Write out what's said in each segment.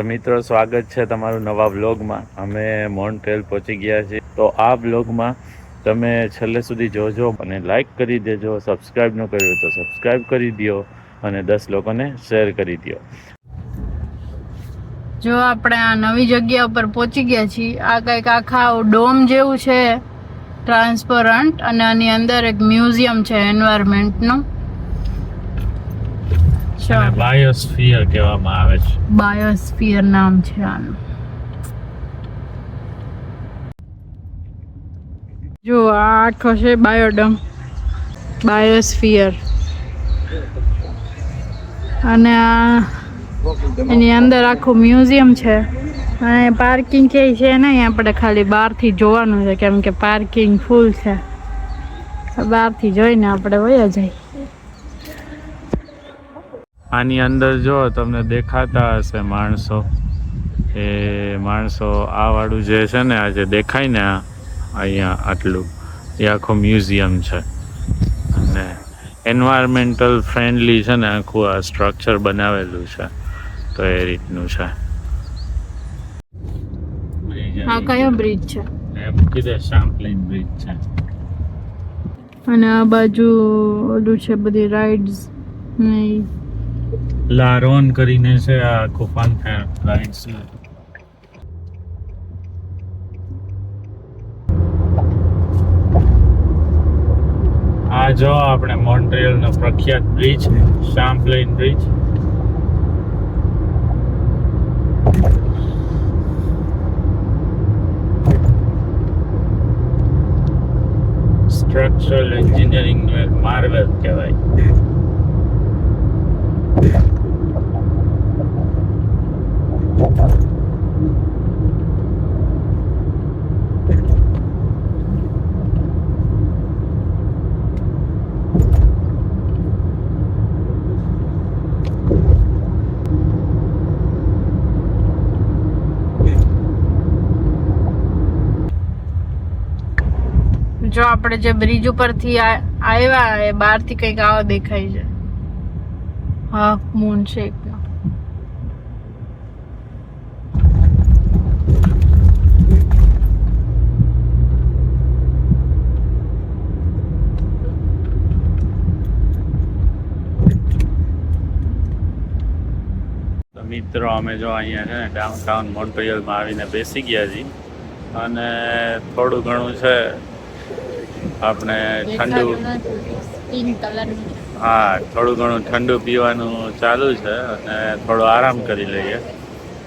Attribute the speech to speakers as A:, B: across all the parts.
A: તો મિત્રો, સ્વાગત છે તમારું નવા વ્લોગમાં. અમે મોન્ટ્રેલ પહોંચી ગયા છીએ. તો આ વ્લોગમાં તમે છેલ્લે સુધી જોજો અને લાઇક કરી દેજો, સબસ્ક્રાઈબ ન કર્યું તો સબસ્ક્રાઈબ કરી દો અને દસ લોકોને શેર કરી દો.
B: જો આપણે આ નવી જગ્યા ઉપર પહોંચી ગયા છીએ, આ કંઈક આખા ડોમ જેવું છે, ટ્રાન્સપરન્ટ અને આની અંદર એક મ્યુઝિયમ છે એન્વાયરમેન્ટનું
A: બાયોસ્ફિયર કહેવામાં આવે છે.
B: બાયોસ્ફિયર નામ છે આનું. જો આ આખો છે બાયોડમ બાયોસ્ફિયર અને આ એની અંદર આખું મ્યુઝિયમ છે. અને પાર્કિંગ કે છે નહીં આપણે ખાલી બહારથી જોવાનું છે કેમ કે પાર્કિંગ ફૂલ છે. બહારથી જોઈને આપણે વયા જઈએ.
A: આની અંદર જો તમને દેખાતા હશે માણસો એ માણસો આ વાળું જે છે ને આ જે દેખાય ને અહીંયા આટલું એ આખું મ્યુઝિયમ છે. અને એન્વાયરમેન્ટલ ફ્રેન્ડલી છે ને આખું આ સ્ટ્રક્ચર બનાવેલું છે તો એ રીતનું છે.
B: આ કયો બ્રિજ છે?
A: મૂકી દે શામ્પલિન બ્રિજ છે.
B: અને આ બાજુ ઓલું છે બધી રાઇડ્સ ને ઈ.
A: લારોન કરીને છે આ ફન રાઇડ્સ આ જો આપણે મોન્ટ્રિયલ નો પ્રખ્યાત bridge Champlain bridge structural engineering નો એક માર્વેલ કહેવાય.
B: જો આપણે જે બ્રિજ ઉપરથી આવ્યા એ બહારથી કંઈક આવો દેખાય છે. હા મૂન શેપ
A: તો મિત્રો અમે જો અહીંયા છે ને ડાઉનટાઉન મોન્ટ્રિયલમાં આવીને બેસી ગયા છીએ. અને થોડું ઘણું છે આપણે ઠંડુ હા થોડું ઘણું ઠંડુ પીવાનું ચાલુ છે અને થોડો આરામ કરી લઈએ.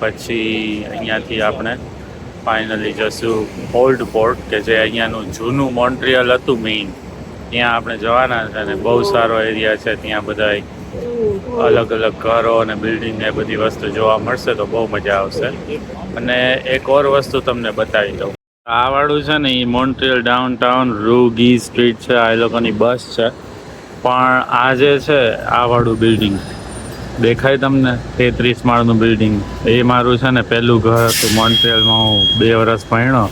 A: પછી અહીંયાથી આપણે ફાઇનલી જશું ઓલ્ડ પોર્ટ કે જે અહીંયાનું જૂનું મોન્ટ્રિયલ હતું મેઇન ત્યાં આપણે જવાના છે અને બહુ સારો એરિયા છે ત્યાં બધા અલગ અલગ ઘરો અને બિલ્ડિંગ એ બધી વસ્તુ જોવા મળશે તો બહુ મજા આવશે. અને એક ઓર વસ્તુ તમને બતાવી દઉં. આ વાળું છે ને એ મોન્ટ્રિયલ ડાઉન ટાઉન રૂગી સ્ટ્રીટ છે. આ લોકોની બસ છે. પણ આ જે છે, આ વાળું બિલ્ડિંગ દેખાય તમને? તેત્રીસ માળનું બિલ્ડિંગ એ મારું છે ને, પહેલું ઘર હતું મોન્ટ્રિયલમાં હું બે વર્ષ ભણ્યો.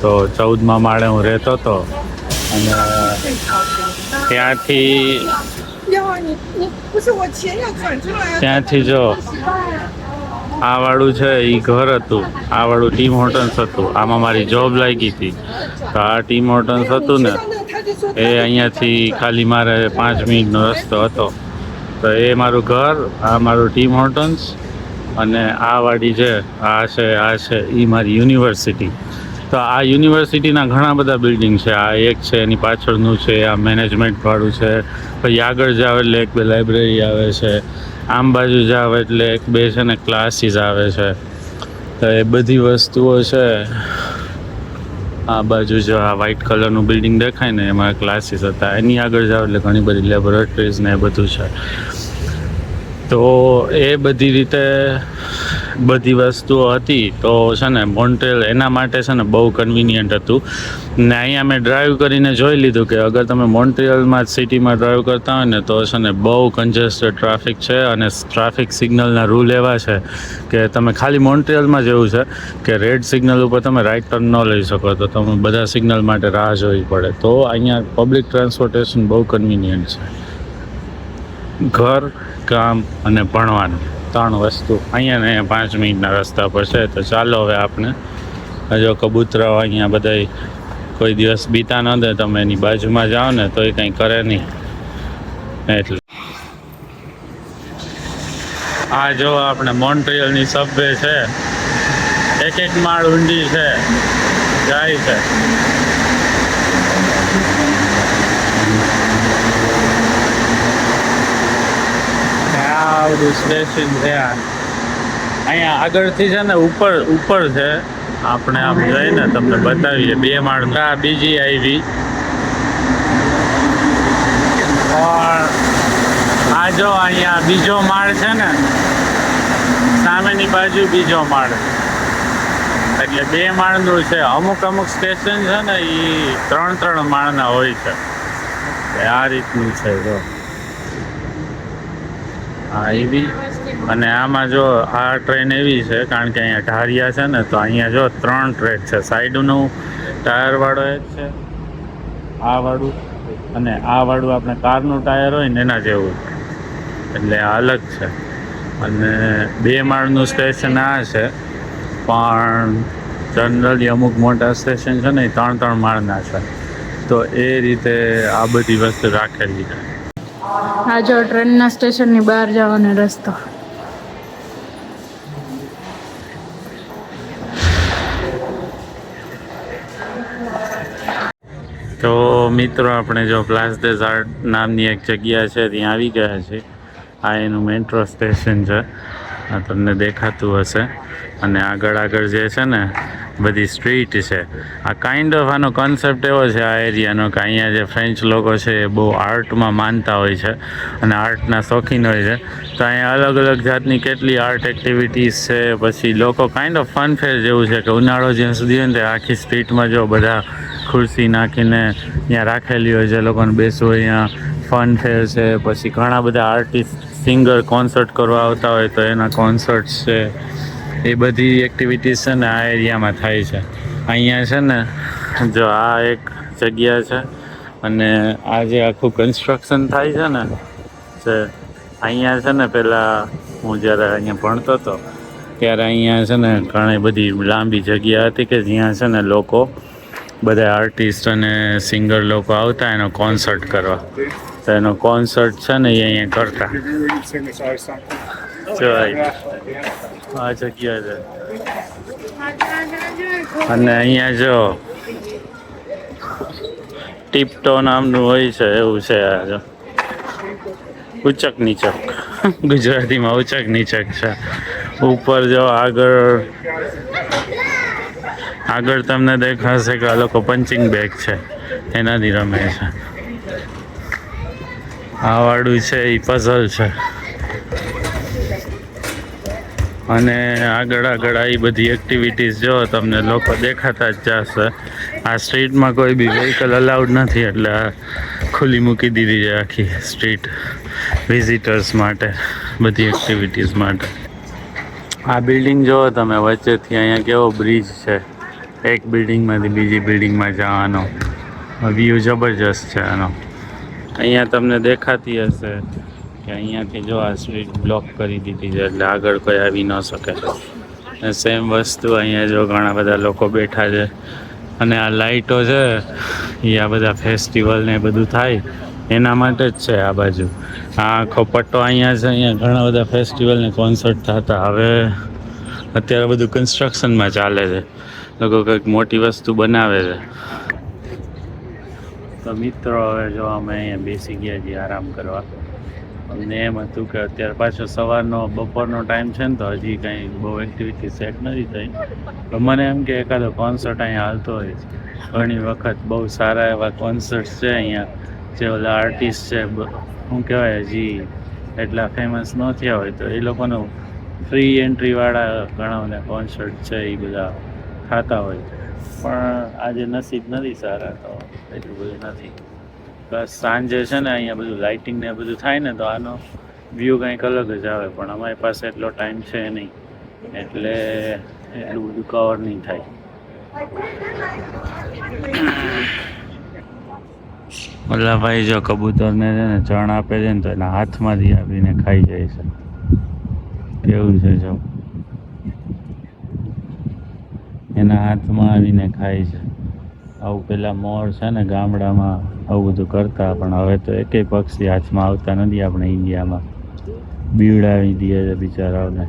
A: તો ચૌદમા માળે હું રહેતો હતો. અને ત્યાંથી
C: 呀，你你不是我钱要转出来啊！
A: ત્યાંથી જો આ વાળું છે એ ઘર હતું આ વાળું ટીમ હોટલ્સ હતું આમાં મારી જોબ લાગી હતી તો આ ટીમ હોટલ્સ હતું ને
C: 那他就说
A: એ અહીંયાથી ખાલી મારે પાંચ મિનિટનો રસ્તો હતો તો એ મારું ઘર આ મારું ટીમ હોટલ્સ અને આ વાડી છે આ છે આ છે એ મારી યુનિવર્સિટી તો આ યુનિવર્સિટીના ઘણા બધા બિલ્ડિંગ છે. આ એક છે, એની પાછળનું છે, આ મેનેજમેન્ટવાળું છે. પછી આગળ જાવ એટલે એક બે લાઇબ્રેરી આવે છે. આમ બાજુ જાવ એટલે એક બે છે ને ક્લાસીસ આવે છે. તો એ બધી વસ્તુઓ છે. આ બાજુ જો આ વ્હાઇટ કલરનું બિલ્ડિંગ દેખાય ને, એમાં ક્લાસીસ હતા. એની આગળ જાવ એટલે ઘણી બધી લેબોરેટરીઝ ને એ બધું છે. તો એ બધી રીતે બધી વસ્તુઓ હતી તો છે ને મોન્ટ્રેલ એના માટે છે ને બહુ કન્વિનિયન્ટ હતું. ને અહીંયા મેં ડ્રાઈવ કરીને જોઈ લીધું કે અગર તમે મોન્ટ્રિયલમાં જ સિટીમાં ડ્રાઈવ કરતા હોય ને તો છે ને બહુ કન્જેસ્ટેડ ટ્રાફિક છે અને ટ્રાફિક સિગ્નલના રૂલ એવા છે કે તમે ખાલી મોન્ટ્રિયલમાં જ એવું છે કે રેડ સિગ્નલ ઉપર તમે રાઇટ ટર્ન ન લઈ શકો તો તમે બધા સિગ્નલ માટે રાહ જોવી પડે. તો અહીંયા પબ્લિક ટ્રાન્સપોર્ટેશન બહુ કન્વિનિયન્ટ છે. ઘર કામ અને ભણવાનું. ત્રણ વસ્તુ. અહીંયા ને પાંચ મિનિટના રસ્તા પર છે. તો ચાલો હવે આપણે જો કબૂતરાઓ અહીંયા બધા કોઈ દિવસ બીતા ન દે. તમે એની બાજુમાં જાઓ ને તો એ કંઈ કરે નહીં. એટલે. આ જો આપણે મોન્ટ્રિયલની સબવે છે. એક એક માળ ઊંડી છે. જાય છે. આ સ્ટેશન છે આ. અહીંયા આગળથી છે ને ઉપર ઉપર છે. આપણે આમ જઈને તમને બતાવીએ. બે માળ આ બીજી આવી. આ જો અહીંયા બીજો માળ છે ને, સામેની બાજુ બીજો માળ. એટલે બે માળનું છે. અમુક અમુક સ્ટેશન છે ને એ ત્રણ ત્રણ માળના હોય છે. આ રીતનું છે, જો. હા, એવી. અને આમાં જો આ ટ્રેન એવી છે, કારણ કે અહીંયા ઢારિયા છે ને, તો અહીંયા જો ત્રણ ટ્રેક છે. સાઈડનું ટાયરવાળો એક છે, આ વાળું, અને આ વાળું આપણે કારનું ટાયર હોય ને એના જેવું. એટલે આ અલગ છે. અને બે માળનું સ્ટેશન આ છે, પણ જનરલી અમુક મોટા સ્ટેશન છે ને, એ ત્રણ ત્રણ માળના છે. તો એ રીતે આ બધી વસ્તુ રાખેલી છે.
B: આ જો ટ્રેનના સ્ટેશનની બહાર જવાનો રસ્તો.
A: તો મિત્રો, આપણે જો પ્લાસ આર્ટ નામની એક જગ્યા છે, ત્યાં આવી ગયા છે. આ એનું મેટ્રો સ્ટેશન છે. આ તમને દેખાતું હશે. અને આગળ આગળ જે છે ને, બધી સ્ટ્રીટ છે. આ કાઇન્ડ ઓફ આનો કોન્સેપ્ટ એવો છે આ એરિયાનો કે અહીંયા જે ફ્રેન્ચ લોકો છે એ બહુ આર્ટમાં માનતા હોય છે અને આર્ટના શોખીન હોય છે. તો અહીંયા અલગ અલગ જાતની કેટલી આર્ટ એક્ટિવિટીઝ છે, પછી લોકો કાઇન્ડ ઓફ ફન ફેર જેવું છે કે ઉનાળો જ્યાં સુધી હોય ને ત્યાં આખી સ્ટ્રીટમાં જો બધા ખુરશી નાખીને ત્યાં રાખેલી હોય છે, લોકોને બેસવું અહીંયા ફન ફેર છે, પછી ઘણા બધા આર્ટિસ્ટ સિંગર કોન્સર્ટ કરવા આવતા હોય તો એના કોન્સર્ટ છે, એ બધી એક્ટિવિટીઝ છે ને આ એરિયામાં થાય છે. અહીંયા છે ને, જો આ એક જગ્યા છે અને આ જે આખું કન્સ્ટ્રક્શન થાય છે ને છે અહીંયા છે ને પહેલાં હું જ્યારે અહીંયા ભણતો હતો, ત્યારે અહીંયા છે ને ઘણી બધી લાંબી જગ્યા હતી કે જ્યાં છે ને લોકો બધા આર્ટિસ્ટ અને સિંગર લોકો આવતા એનો કોન્સર્ટ કરવા. તો એનો કોન્સર્ટ છે ને અહીંયા કરતા. આ જગ્યા છે. અને અહીંયા જો ટીપટો નામનું હોય છે, એવું છે આ જો. ઉચક નીચક. ગુજરાતીમાં ઉચક નીચક છે. ઉપર જો આગળ આગળ તમને દેખાશે કે આ લોકો પંચિંગ બેગ છે. એનાથી રમે છે. આ વાળું છે એ પઝલ છે. અને આગળ આગળ આવી બધી એક્ટિવિટીઝ જો તમને લોકો દેખાતા જ જશે. આ સ્ટ્રીટમાં કોઈ બી વ્હીકલ અલાઉડ નથી, એટલે ખુલ્લી મૂકી દીધી છે આખી સ્ટ્રીટ વિઝિટર્સ માટે, બધી એક્ટિવિટીઝ માટે. આ બિલ્ડિંગ જુઓ તમે વચ્ચેથી અહીંયા કેવો બ્રિજ છે, એક બિલ્ડિંગમાંથી બીજી બિલ્ડિંગમાં જવાનો. વ્યૂ જબરજસ્ત છે આનો. અહીંયા તમને દેખાતી હશે કે અહીંયાથી જો આ સ્ટ્રીટ બ્લોક કરી દીધી છે એટલે આગળ કોઈ આવી ન શકે. સેમ વસ્તુ અહીંયા જો ઘણા બધા લોકો બેઠા છે. અને આ લાઇટો છે એ આ બધા ફેસ્ટિવલ ને બધું થાય. એના માટે જ છે આ બાજુ. આ આખો પટ્ટો અહીંયા છે, અહીંયા ઘણા બધા ફેસ્ટિવલ ને કોન્સર્ટ થતા. હવે અત્યારે બધું કન્સ્ટ્રક્શનમાં ચાલે છે. લોકો કંઈક મોટી વસ્તુ બનાવે છે. તો મિત્રો, હવે જો અમે અહીંયા બેસી ગયા છીએ આરામ કરવા. અમને એમ હતું કે અત્યારે પાછો સવારનો, બપોરનો ટાઈમ છે ને તો હજી કંઈ બહુ એક્ટિવિટી સેટ નથી થઈ. તો મને એમ કે એકાદો કોન્સર્ટ અહીંયા હાલતો હોય છે. ઘણી વખત બહુ સારા એવા કોન્સર્ટ છે અહીંયા. જે ઓલા આર્ટિસ્ટ છે શું કહેવાય, હજી એટલા ફેમસ ન થયા હોય તો એ લોકોનું ફ્રી એન્ટ્રીવાળા ઘણા બધા કોન્સર્ટ છે એ બધા થતા હોય. પણ આજે નસીબ નથી સારા તો એટલું બધું નથી. બસ સાંજે છે ને અહીંયા બધું લાઇટિંગ ને બધું થાય ને તો આનો વ્યૂ કંઈક અલગ જ આવે, પણ અમારી પાસે એટલો ટાઈમ છે નહીં. એટલે એટલું બધું કવર નહીં થાય. ઓલા ભાઈ જો કબૂતરને છે ને ચણ આપે છે ને તો એના હાથમાંથી આપીને ખાઈ જાય છે. કેવું છે જો? એના હાથમાં આવીને ખાય છે. આવું પેલા મોર છે ને ગામડામાં આવું બધું કરતા, પણ હવે તો એકેય પક્ષી હાથમાં આવતા નથી આપણે ઇન્ડિયામાં. બીવડાવી દે છે બિચારાઓને.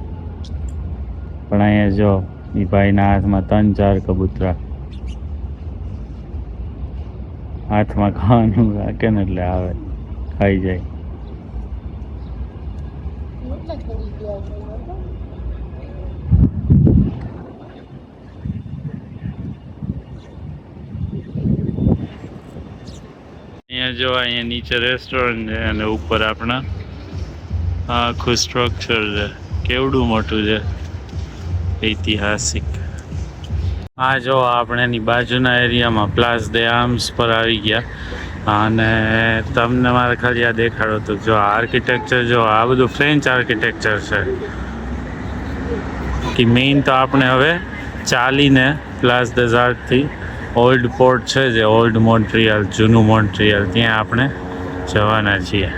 A: પણ અહીંયા જો એ ભાઈના હાથમાં ત્રણ ચાર કબૂતરા. હાથમાં ખાવાનું રાખે ને એટલે આવે, ખાઈ જાય. જો અહીંયા નીચે રેસ્ટોરન્ટ છે અને ઉપર આપણા આખું સ્ટ્રક્ચર છે. કેવડું મોટું છે. ઐતિહાસિક. આ જો આપણે એની બાજુના એરિયામાં પ્લાસ દે આર્મ્સ પર આવી ગયા. અને તમને મારે ખાલી આ દેખાડો તો જો આર્કિટેક્ચર જો આ બધું ફ્રેન્ચ આર્કિટેક્ચર છે. કે મેઇન તો આપણે હવે ચાલીને પ્લાસ ડેઝાર્ટથી ઓલ્ડ પોર્ટ છે જે ઓલ્ડ મોન્ટ્રિયલ, જૂનું મોન્ટ્રિયલ, ત્યાં આપણે જવાના છીએ.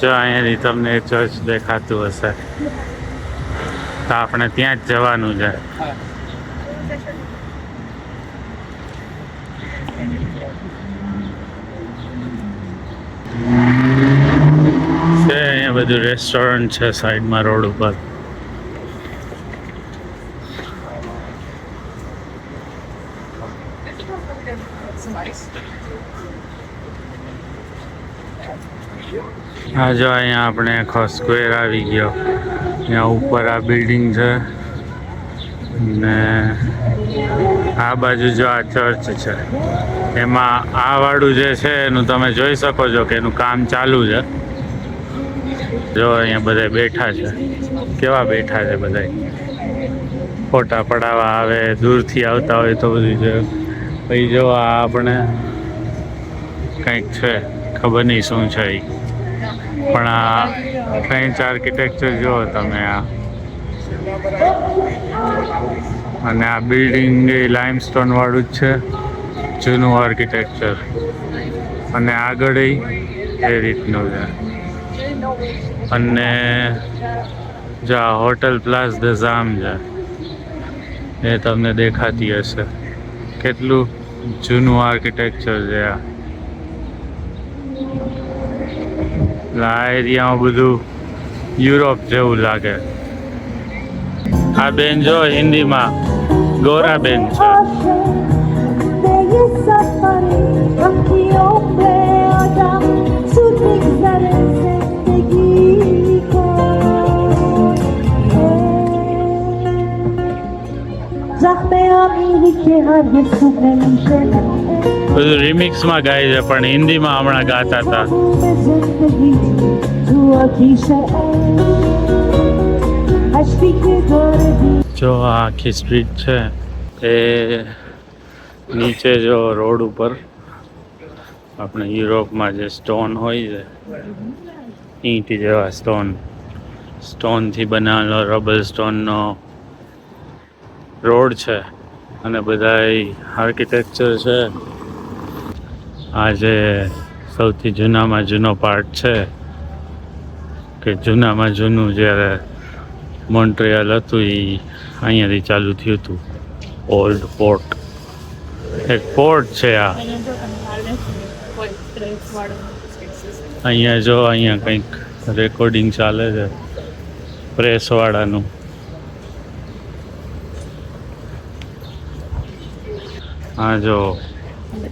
A: જો અહીંયાથી તમને ચર્ચ દેખાતું હશે, તો આપણે ત્યાં જ જવાનું છે. છે, અહીંયા બધું રેસ્ટોરન્ટ છે સાઈડમાં રોડ ઉપર. હા, જો અહીંયા આપણે આખો સ્ક્વેર આવી ગયો. અહીંયા ઉપર આ બિલ્ડિંગ છે. ને આ બાજુ જો આ ચર્ચ છે. એમાં આ વાળું જે છે, એનું તમે જોઈ શકો છો કે એનું કામ ચાલુ છે. જો અહીંયા બધા બેઠા છે. કેવા બેઠા છે બધા? ફોટા પડાવવા આવે, દૂરથી આવતા હોય તો બધું છે. પછી જો આ આપણે કંઈક છે, ખબર નહીં શું છે એ પણ આ ફ્રેન્ચ આર્કિટેક્ચર જુઓ તમે આ. અને આ બિલ્ડિંગ એ લાઇમસ્ટોન વાળું જ છે, જૂનું આર્કિટેક્ચર અને આગળ એ રીતનું છે. અને જો આ હોટલ પ્લાસ ધ ઝામ છે, એ તમને દેખાતી હશે. કેટલું જૂનું આર્કિટેક્ચર છે આ. એટલે આ એરિયામાં બધું યુરોપ જેવું લાગે આ બેન જો હિન્દીમાં
D: نمیشه
A: બધું રિમિક્સમાં ગાય છે, પણ હિન્દીમાં હમણાં ગાતા હતા. જો આ આખી સ્ટ્રીટ છે, એ નીચે જો રોડ ઉપર આપણે યુરોપમાં જે સ્ટોન હોય છે, ઈંટ જેવા સ્ટોન સ્ટોનથી બનાવેલો રબલ સ્ટોનનો રોડ છે, અને બધા આર્કિટેક્ચર છે. આ જે સૌથી જૂનામાં જૂનો પાર્ટ છે કે જૂનામાં જૂનું જ્યારે મોન્ટ્રિયલ હતું એ અહીંયાથી ચાલુ થયું હતું. ઓલ્ડ પોર્ટ એક પોર્ટ છે આ. અહીંયા જો, અહીંયા કંઈક રેકોર્ડિંગ ચાલે છે. પ્રેસવાળાનું હા જો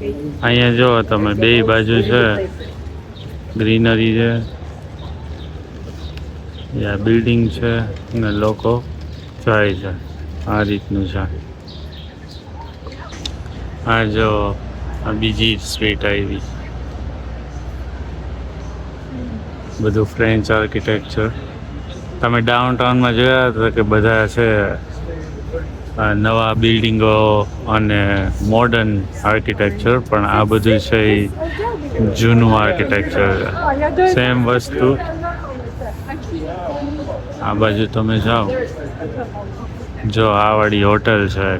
A: અહીંયા જો તમે બે બાજુ છે. ગ્રીનરી છે. આ બિલ્ડિંગ છે અને લોકો જાય છે. આ રીતનું છે. આ જો આ બીજી સ્ટ્રીટ આવી. બધું ફ્રેન્ચ આર્કિટેક્ચર તમે ડાઉન ટાઉનમાં જોયા હતા કે બધા છે નવા બિલ્ડિંગો અને મોડર્ન આર્કિટેક્ચર પણ આ બધું છે જૂનું આર્કિટેક્ચર સેમ વસ્તુ. આ બાજુ તમે જાઓ. જો આ વાળી હોટલ છે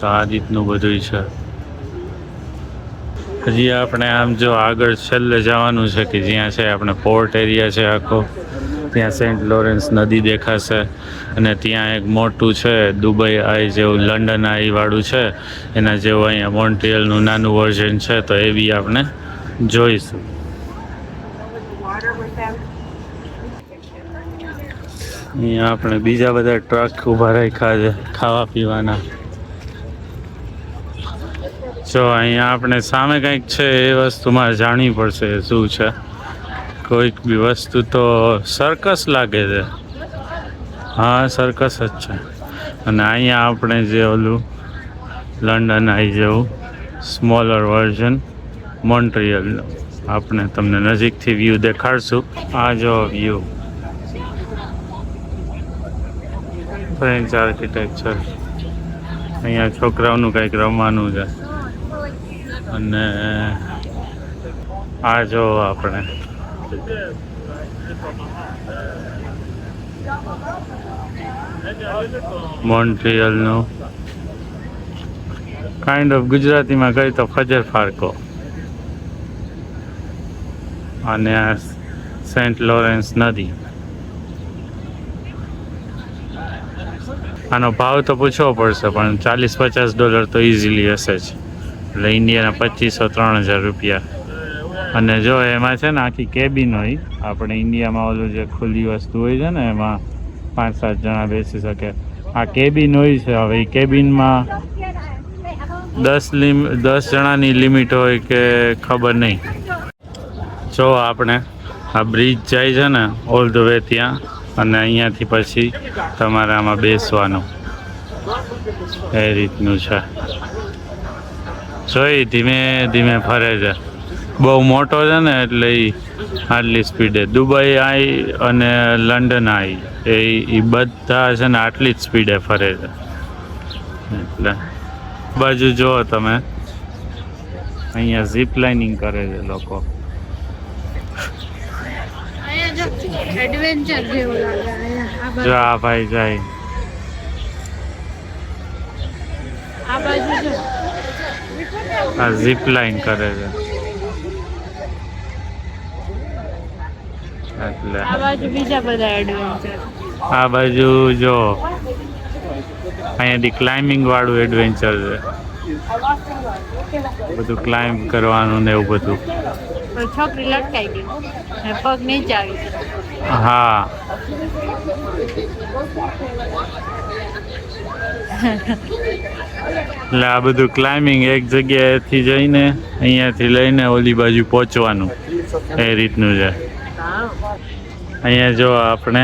A: તો આ રીતનું બધું છે. હજી આપણે આમ જો આગળ છેલ્લે જવાનું છે કે જ્યાં છે, આપણે પોર્ટ એરિયા છે આખો. ત્યાં સેન્ટ લોરેન્સ નદી દેખાશે અને ત્યાં એક મોટું છે, દુબઈ આઈ જેવું, લંડન આઈ વાળું છે. એના જેવું અહીંયા મોન્ટ્રિયલનું નાનું વર્ઝન છે, તો એ બી આપણે જોઈશું. અહીંયા આપણે બીજા બધા ટ્રક ઊભા રાખ્યા છે, ખાવા પીવાના. જો અહીંયા આપણે સામે કંઈક છે એ વસ્તુ મારે જાણવી પડશે શું છે. કોઈક બી વસ્તુ તો સર્કસ લાગે છે. હા સર્કસ જ છે. અને અહીંયા આપણે જે ઓલું લંડન આવી જેવું સ્મોલર વર્ઝન મોન્ટ્રિયલનું આપણે તમને નજીકથી વ્યૂ દેખાડશું. આ જો વ્યૂ ફ્રેન્ચ આર્કિટેક્ચર અહીંયા છોકરાઓનું કંઈક રમવાનું છે. અને આ જો આપણે મોન્ટ્રિયલનું કાઇન્ડ ઓફ ગુજરાતીમાં કહી તો ફજર ફારકો. અને આ સેન્ટ લોરેન્સ નદી. આનો ભાવ તો પૂછવો પડશે, પણ ચાલીસ પચાસ ડોલર તો ઇઝીલી હશે જ. એટલે ઇન્ડિયાના પચીસો, ત્રણ હજાર રૂપિયા. અને જો એમાં છે ને આખી કેબિન હોય, આપણે ઇન્ડિયામાં ઓલું જે ખુલ્લી વસ્તુ હોય છે ને, એમાં પાંચ સાત જણા બેસી શકે. આ કેબિન હોય છે, હવે એ કેબિનમાં દસ લિમ, દસ જણાની લિમિટ હોય કે ખબર નહીં. જો આપણે આ બ્રિજ જાય છે ને ઓલ ધ વે ત્યાં, અને અહીંયાથી પછી તમારે આમાં બેસવાનું. એ રીતનું છે. જોઈ, ધીમે ધીમે ફરે છે. બહુ મોટો છે ને એટલે એ આટલી સ્પીડે દુબઈ આવી અને લંડન આવી એ બધા છે ને આટલી જ સ્પીડે ફરે છે. એટલે બાજુ જુઓ તમે. અહીંયા ઝીપ લાઇનિંગ કરે છે લોકો.
B: જા
A: ભાઈ જાય.
B: આ
A: ઝીપ લાઇન કરે છે.
B: આ બાજુ બીજા બધા એડવેન્ચર
A: આ બાજુ જો અહીંયાથી ક્લાઇમ્બિંગ વાળું એડવેન્ચર છે. બધું ક્લાઇમ્બ કરવાનું ને એવું બધું.
B: છોકરી લટકાઈ ગઈ. પગ નીચે આવી
A: હા. એટલે આ બધું ક્લાઇમ્બિંગ એક જગ્યાએથી જઈને અહીંયાથી લઈને ઓલી બાજુ પહોંચવાનું. એ રીતનું છે. અહીંયા જો આપણે,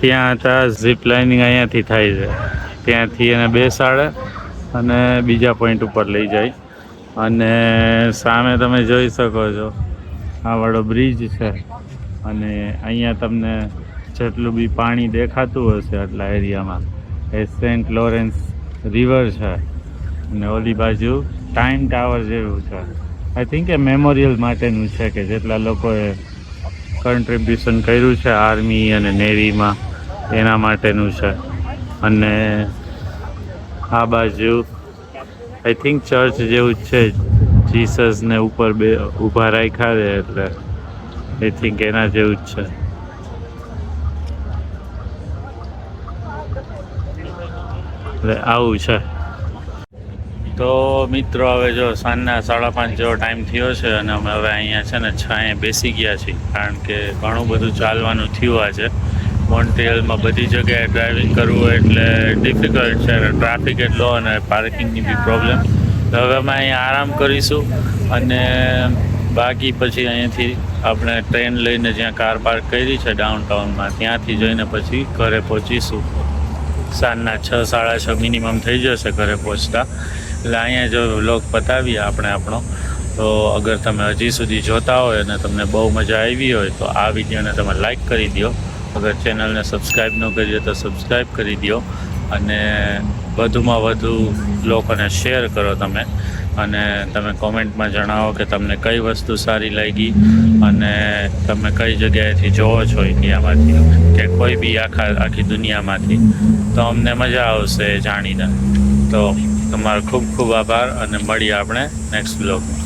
A: ત્યાં હતા ઝીપ લાઇનિંગ અહીંયાથી થાય છે. ત્યાંથી એને બેસાડે અને બીજા પોઈન્ટ ઉપર લઈ જાય. અને સામે તમે જોઈ શકો છો, આ વાળો બ્રિજ છે. અને અહીંયા તમને જેટલું બી પાણી દેખાતું હશે આટલા એરિયામાં, એ સેન્ટ લોરેન્સ રિવર છે. અને ઓલી બાજુ ટાઈમ ટાવર જેવું છે. આઈ થિંક એ મેમોરિયલ માટેનું છે કે જેટલા લોકોએ કન્ટ્રીબ્યુશન કર્યું છે આર્મી અને નેવીમાં એના માટેનું છે. અને આ બાજુ આઈ થિંક ચર્ચ જેવું જ છે. જીસસને ઉપર બે, ઊભા રાખ્યા છે એટલે આઈ થિંક એના જેવું જ છે. એટલે આવું છે. તો મિત્રો, હવે જો સાંજના સાડા પાંચ જેવો ટાઈમ થયો છે અને અમે હવે અહીંયા છે ને છાંયે બેસી ગયા છીએ. કારણ કે ઘણું બધું ચાલવાનું થયું આ છે મોન્ટ્રિયલમાં બધી જગ્યાએ ડ્રાઇવિંગ કરવું એટલે ડિફિકલ્ટ છે અને ટ્રાફિક એટલો અને પાર્કિંગની બી પ્રોબ્લેમ તો હવે અમે અહીંયા આરામ કરીશું અને બાકી પછી અહીંયાથી આપણે ટ્રેન લઈને જ્યાં કાર પાર્ક કરી છે ડાઉનટાઉનમાં ત્યાંથી જઈને પછી ઘરે પહોંચીશું. સાંજના છ, સાડા છ મિનિમમ થઈ જશે ઘરે પહોંચતા. એટલે અહીંયા જો વ્લોગ પતાવીએ આપણે આપણો, તો અગર તમે હજી સુધી જોતા હોય અને તમને બહુ મજા આવી હોય, તો આ વિડીયોને તમે લાઈક કરી દો અગર ચેનલને સબસ્ક્રાઈબ ન કરી તો સબસ્ક્રાઈબ કરી દો અને વધુમાં વધુ લોકોને શેર કરો તમે. અને તમે કોમેન્ટમાં જણાવો કે તમને કઈ વસ્તુ સારી લાગી અને તમે કઈ જગ્યાએથી જોવો છો ઇન્ડિયામાંથી કે કોઈ બી આખા, આખી દુનિયામાંથી. તો અમને મજા આવશે જાણીને. તો તમારો ખૂબ ખૂબ આભાર અને મળીએ આપણે નેક્સ્ટ બ્લોગમાં